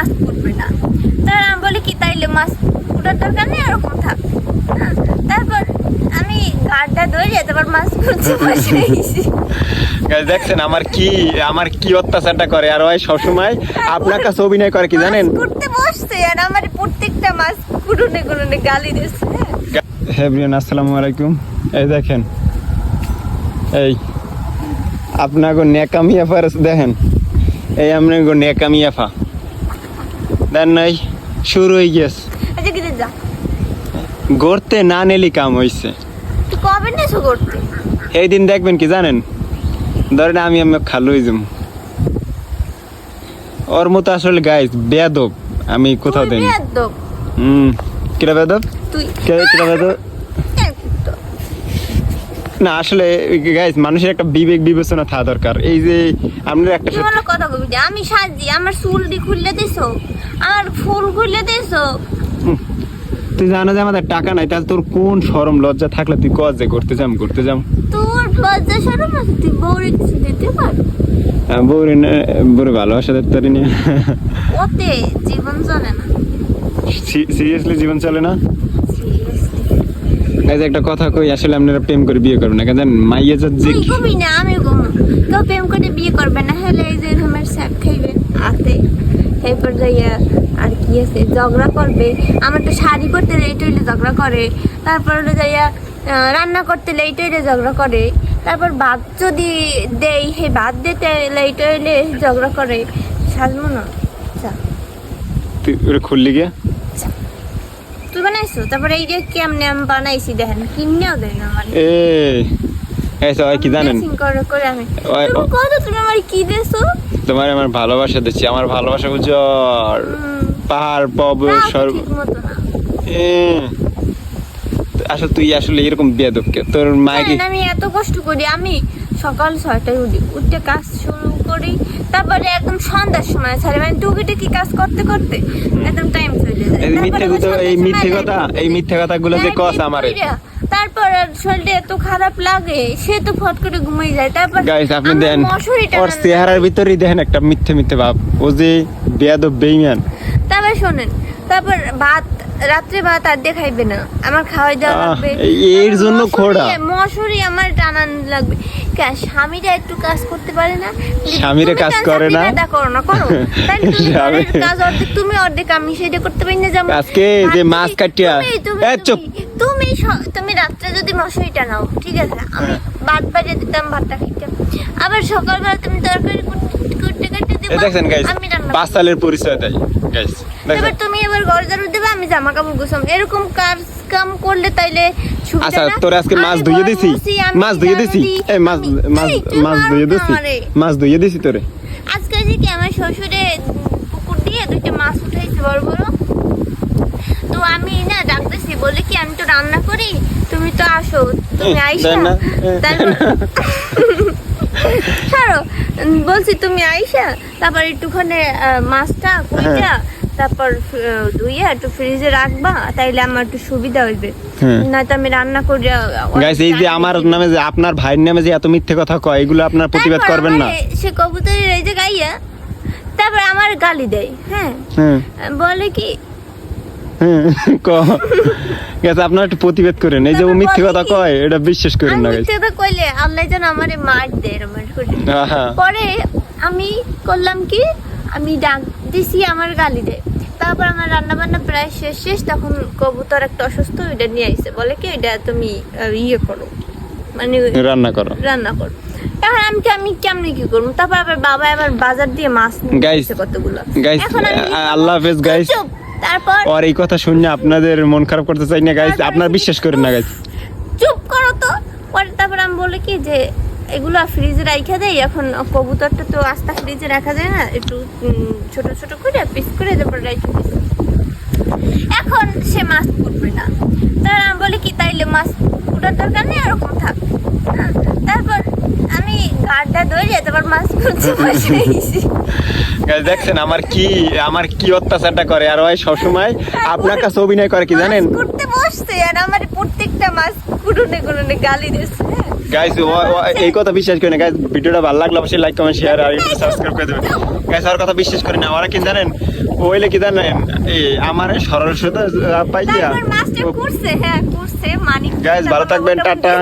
মাছ ফুটবে না। তার আমি বলি কি তাইলে মাছ ফুটার দরকার নেই ওরকম থাক। হ্যাঁ, তারপর আমি ধরে তারপর মাছ ফুটছে বসে গেছি। দেখছেন আমার কি আমার কি অত্যাচারটা করে। আর ওই সবসময় আপনার কাছে অভিনয় করে কি জানেন? ফুটতে বসছে আর আমার প্রত্যেকটা মাছ কুটুনে কুটুনে গালি দিচ্ছে। হ্যাঁ। আসসালামু আলাইকুম। এই দেখেন এই আপনাকে নেকামিয়া ফারস দেখেন। এই আপনাকে নেকামিয়া ফা দেন নাই শুরু হয়ে গেছে। আচ্ছা যা। গড়তে না নেলি কাম হইছে। তুই কবে নেছো করতে এই দিন দেখবেন কি জানেন? ধরেন আমি আমি খালুই যাব। ওর মতো আসলে গাইস বেদব আমি কোথাও দেখি দেন বেয়াদব। হুম কিরা বেদব তুই কিরা বেদব একদম। না আসলে গাইস মানুষের একটা বিবেক বিবেচনা থাকা দরকার। এই যে আপনার একটা কথা কবি আমি সাজি আমার চুলটি খুললে দিছো আমার ফুল খুললে দিছো। তুই জানো যে আমাদের টাকা নাই তাহলে তোর কোন শরম লজ্জা থাকলে তুই কজ যে করতে যাম করতে যাম। তোর লজ্জা সরম আছে তুই বউরে কিছু দিতে পার বউরে বউরে ভালোবাসা পারি না। ওতে জীবন চলে না। সিরিয়াসলি জীবন চলে না? যে একটা কথা কই আসলে আপনারা প্রেম করে বিয়ে করবেন না কেন জানেন? মাইয়া যে তুই কবি না আমি কম কেউ প্রেম করে বিয়ে করবে না হলে এই যে আমার স্যাপ খাইবে আতে এরপর যাইয়া আর কি আছে? ঝগড়া করবে। আমার তো শাড়ি করতে লেট হইলে ঝগড়া করে। তারপর হলো যাইয়া রান্না করতে লেট হইলে ঝগড়া করে। তারপর ভাত যদি দেই হে ভাত দিতে লেট হইলে ঝগড়া করে। সাজবো না। তুই খুললি গিয়ে বানাইছো তারপরে এই যে কেমনে আমি বানাইছি দেখেন কিনেও দেন আমার। এ এই সবাই কি জানেন? করে আমি। তুমি কত তুমি আমার কি দেছো? তোমার আমার ভালোবাসা দিচ্ছি আমার ভালোবাসা উজ্জ্বল। পাহাড় পর্বত সর্ব ঠিক মতো না। এ, আসলে তুই আসলে এরকম বেদব কে তোর জানেন, আমি এত কষ্ট করি আমি সকাল ছয়টায় উঠি উঠে কাজ শুরু করি তারপরে একদম সন্ধ্যার সময় ছাড়ি মানে টুকিটাকি কাজ করতে করতে একদম টাইম চলে যায়। এই মিথ্যে কথা এই মিথ্যে কথা এই মিথ্যে কথাগুলো যে কস আমারে। তারপর শরীরটা এত খারাপ লাগে সে তো ফট করে ঘুমিয়ে যায় তারপর গাইস আপনি দেন। ওর চেহারার ভিতরেই দেখেন একটা মিথ্যে মিথ্যে ভাব। ও যে বেয়াদব বেইমান। তারপর শোনেন তারপর ভাত রাত্রে ভাত আর দিয়ে খাইবে না। আমার খাওয়াই দেওয়া লাগবে। এর জন্য মশারি- খোড়া। মশারি আমার টানান লাগবে। স্বামীরা একটু কাজ করতে পারে না? স্বামীরা কাজ করে না? চাকরিটা করো না করো। কাজ অর্ধেক তুমি অর্ধেক আমি সেটা করতে পারি না যেমন। আজকে যে মাছ কাটিয়া- চুপ। তুমি- তুমি রাত্রে যদি মশারিটা নাও ঠিক আছে? আমি ভাত বাড়িয়ে দিতাম ভাতটা খাইতাম। আবার সকালবেলা তুমি তরকারি করতে করতে দিবা আমি রান্না পাঁচ সালের পরিচয় দেয় গাইস এবার তুমি এবার ঘর ঝাড়ু দেবে আমি জামা কাপড় গুছাম এরকম কাজ কাম করলে তাইলে আচ্ছা তোর আজকে মাছ ঘর দিছি। মাছ ঝাড়ু দিছি। এই মাছ মাছ মাছ না দিছি। মাছ ধুয়ে দিছি তোরে। আজকে যে কি আমার শ্বশুরে পুকুর দিয়ে দুইটা মাছ উঠাইছে বড় বড়? তো আমি না ডাকতেছি বলে কি আমি তো রান্না করি তুমি তো আসো তুমি আইসা। তারপর ছাড়ো বলছি তুমি আইসা তারপর একটুখানি মাছটা কুইটা হ্যাঁ। তারপর ধুইয়া একটু ফ্রিজে রাখবা তাইলে আমার একটু সুবিধা হইবে। হ্যাঁ। নয়তো আমি রান্না করে গাইস এই যে আমার নামে যে আপনার ভাইয়ের নামে যে এত মিথ্যে কথা কয় এগুলো আপনার প্রতিবাদ করবেন না। সে কবুতরের এই যে গাইয়া তারপর আমার গালি দেয় হ্যাঁ। হ্যাঁ। বলে কি হ্যাঁ, গেছে আপনার একটু প্রতিবাদ করেন। এই যে ও মিথ্যে কথা কয় এটা বিশ্বাস করেন না মিথ্যে কথা কইলে আল্লাহ যেন আমারে মার দেয় পরে আমি করলাম কি আমি ডাক দিছি আমার গালি দেয়। তারপর আমার রান্না বান্না প্রায় শেষ শেষ। তখন কবুতর একটা অসুস্থ ওইটা নিয়ে আইছে। বলে কি এটা তুমি ইয়ে করো। মানে রান্না করো। রান্না করো। এখন আমি আমি কেমনে কি করব? তারপর আবার বাবা আবার বাজার দিয়ে মাছ Guys, কতগুলো? আল্লাহ হাফেজ. চুপ। তারপর আর এই কথা শুনে আপনাদের মন খারাপ করতে চাই না গাইস আপনার বিশ্বাস করেন না গাইস চুপ করো তো। পরে তারপর আমি বলি কি যে এগুলো ফ্রিজে রাখা দেয় এখন কবুতরটা তো আস্তা ফ্রিজে রাখা যায় না একটু ছোট ছোট করে পিস করে তারপর রাখে। এখন সে মাছ পুড়বে না তারা বলে বলি কি তাইলে মাছ পুটার দরকার নেই আর থাক হ্যাঁ, তারপর ধরে তারপর মাছ বসে গাইস দেখছেন আমার কি আমার কি অত্যাচারটা করে? আর ওই সবসময় আপনার কাছে অভিনয় করে কি জানেন? করতে বসছে আর আমার প্রত্যেকটা মাছ কুটুনে কুটুনে গালি দিচ্ছে। গাইস এই কথা বিশ্বাস করি না। গাইস ভিডিওটা ভালো লাগলে অবশ্যই লাইক কমেন্ট শেয়ার আর সাবস্ক্রাইব করে দেবেন। গাইস আর কথা বিশ্বাস করি না ওরা কি জানেন? ওইলে কি জানেন? এই আমার পাইয়া করছে হ্যাঁ গাইস ভালো থাকবেন টাটা।